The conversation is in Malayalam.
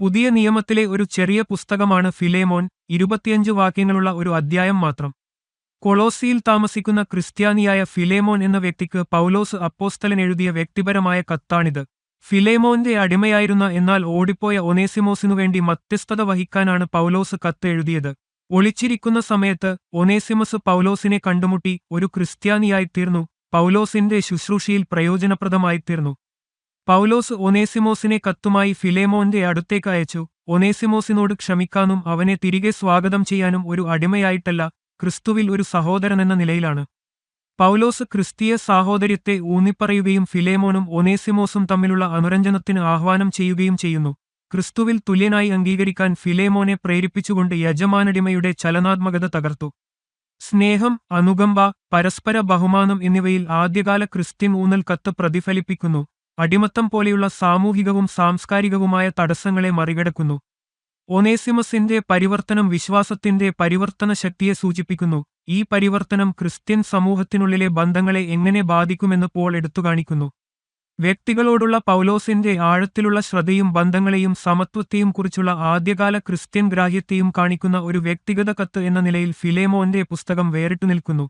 പുതിയ നിയമത്തിലെ ഒരു ചെറിയ പുസ്തകമാണ് ഫിലേമോൻ ഇരുപത്തിയഞ്ച് വാക്യങ്ങളുള്ള ഒരു അധ്യായം മാത്രം. കൊളോസിയിൽ താമസിക്കുന്ന ക്രിസ്ത്യാനിയായ ഫിലേമോൻ എന്ന വ്യക്തിക്ക് പൗലോസ് അപ്പോസ്തലൻ എഴുതിയ വ്യക്തിപരമായ കത്താണിത്. ഫിലേമോന്റെ അടിമയായിരുന്ന എന്നാൽ ഓടിപ്പോയ ഒനേസിമോസിനു വേണ്ടി മധ്യസ്ഥത വഹിക്കാനാണ് പൗലോസ് കത്ത് എഴുതിയത്. ഒളിച്ചിരിക്കുന്ന സമയത്ത് ഒനേസിമസ് പൗലോസിനെ കണ്ടുമുട്ടി ഒരു ക്രിസ്ത്യാനിയായിത്തീർന്നു പൗലോസിന്റെ ശുശ്രൂഷയിൽ പ്രയോജനപ്രദമായിത്തീർന്നു. പൗലോസ് ഒനേസിമോസിനെ കത്തുമായി ഫിലേമോന്റെ അടുത്തേക്ക് അയച്ചു. ഒനേസിമോസിനോട് ക്ഷമിക്കാനും അവനെ തിരികെ സ്വാഗതം ചെയ്യാനും ഒരു അടിമയായിട്ടല്ല ക്രിസ്തുവിൽ ഒരു സഹോദരനെന്ന നിലയിലാണ്. പൗലോസ് ക്രിസ്തീയ സാഹോദര്യത്തെ ഊന്നിപ്പറയുകയും ഫിലേമോനും ഒനേസിമോസും തമ്മിലുള്ള അനുരഞ്ജനത്തിന് ആഹ്വാനം ചെയ്യുകയും ചെയ്യുന്നു. ക്രിസ്തുവിൽ തുല്യനായി അംഗീകരിക്കാൻ ഫിലേമോനെ പ്രേരിപ്പിച്ചുകൊണ്ട് യജമാനടിമയുടെ ചലനാത്മകത തകർത്തു. സ്നേഹം അനുകമ്പ പരസ്പര ബഹുമാനം എന്നിവയിൽ ആദ്യകാല ക്രിസ്ത്യൻ ഊന്നൽ കത്ത് പ്രതിഫലിപ്പിക്കുന്നു. അടിമത്തം പോലെയുള്ള സാമൂഹികവും സാംസ്കാരികവുമായ തടസ്സങ്ങളെ മറികടക്കുന്നു. ഒനേസിമസിന്റെ പരിവർത്തനം വിശ്വാസത്തിന്റെ പരിവർത്തന ശക്തിയെ സൂചിപ്പിക്കുന്നു. ഈ പരിവർത്തനം ക്രിസ്ത്യൻ സമൂഹത്തിനുള്ളിലെ ബന്ധങ്ങളെ എങ്ങനെ ബാധിക്കുമെന്ന് പോൾ എടുത്തുകാണിക്കുന്നു. വ്യക്തികളോടുള്ള പൗലോസിന്റെ ആഴത്തിലുള്ള ശ്രദ്ധയും ബന്ധങ്ങളെയും സമത്വത്തെയും കുറിച്ചുള്ള ആദ്യകാല ക്രിസ്ത്യൻ ഗ്രാഹ്യത്തെയും കാണിക്കുന്ന ഒരു വ്യക്തിഗത കത്ത് എന്ന നിലയിൽ ഫിലേമോന്റെ പുസ്തകം വേറിട്ടു നിൽക്കുന്നു.